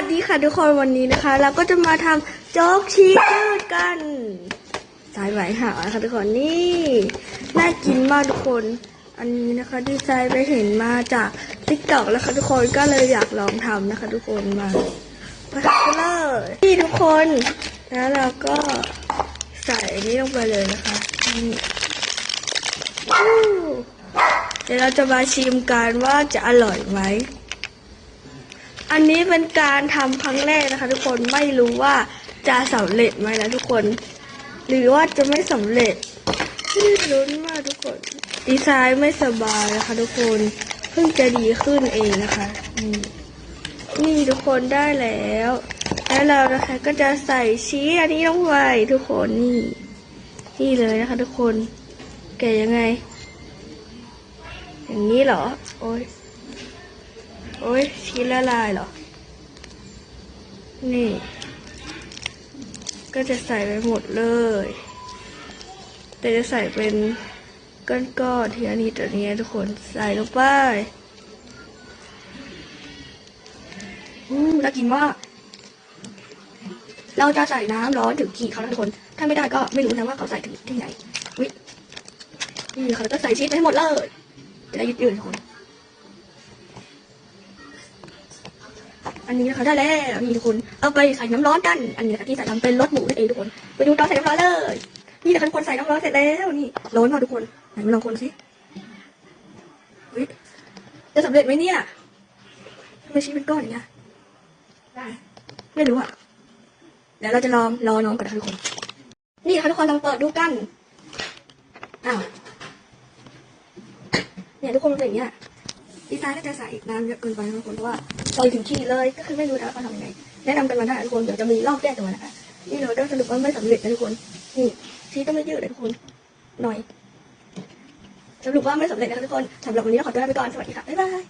วัสดีค่ะทุกคนวันนี้นะคะ เราก็จะมาทำโจ๊กชีสยืดกัน สายไหมหาค่ะทุกคนนี่น่ากินมากทุกคน อันนี้นะคะดีไซน์ไปเห็นมาจากติ๊กต็อกแล้วค่ะทุกคนก็เลยอยากลองทำนะคะ ทุกคนมามาทำกันเลยนี่ทุกคนแล้วเราก็ใส่นี้ลงไปเลยนะคะเดี๋ยวเราจะมาชิมกันว่าจะอร่อยไหม อันนี้เป็นการทำครั้งแรกนะคะ ทุกคนไม่รู้ว่าจะสำเร็จไหมนะทุกคน หรือว่าจะไม่สำเร็จลุ้นมากทุกคน ดีไซน์ไม่สบายนะคะ ทุกคนเพิ่งจะดีขึ้นเองนะคะนี่นี่ทุกคนได้แล้ว แล้วเรานะคะก็จะใส่ชีสอันนี้ลงไปทุกคนนี่นี่เลยนะคะ ทุกคนแกะยังไง อย่างนี้เหรอ โอ้ย โอ้ยชีสละลายเหรอ นี่ ก็จะใส่ไปหมดเลย แต่จะใส่เป็นก้อนๆทีละนิดตัวนี้ทุกคนใส่ลงไปอืมน่ากินมาก เราจะใส่น้ำร้อนถึงขีดเขานะทุกคน ถ้าไม่ได้ก็ไม่รู้นะว่าเขาใส่ถึงที่ไหนวินี่เขาจะใส่ชีสไปให้หมดเลย จะได้ยืดๆทุกคน อันนี้นะคะได้แล้วนี่ทุกคน เอาไปใส่น้ำร้อนกัน อันนี้นะคะที่ใส่ทำเป็นรสหมูนั่นเองทุกคน ไปดูตอนใส่น้ำร้อนเลย นี่นะคะทุกคนใส่น้ำร้อนเสร็จแล้วนี่ร้อนมากทุกคนไหนมาลองคนสิเฮ้ยจะสำเร็จไหมเนี่ยทำไมชิ้เป็นก้อนอย่างเงี้ยไม่รู้อะเดี๋ยวเราจะลองรอน้องก่อนนะทุกคน นี่นะคะทุกคนลองเปิดดูกันอ้าวเนี่ยทุกคนเป็นอย่างเงี้ย ดีไซน์ก็จะใส่น้ำเยอะเกินไปนะทุกคนเพราะว่าไปถึงที่เลยก็คือไม่รู้แล้ว่าทำยังไงแนะนำกันมาได้ทุกคนเดี๋ยวจะมีรอบแก้ตัวนะคะนี่เราได้สรุปว่าไม่สำเร็จนะทุกคนนี่ชีสก็ไม่ยืดเลยทุกคนหน่อยสรุปว่าไม่สำเร็จนะคะทุกคนสำหรับวันนี้เราขอตัวลาไปก่อนสวัสดีค่ะบ๊ายบาย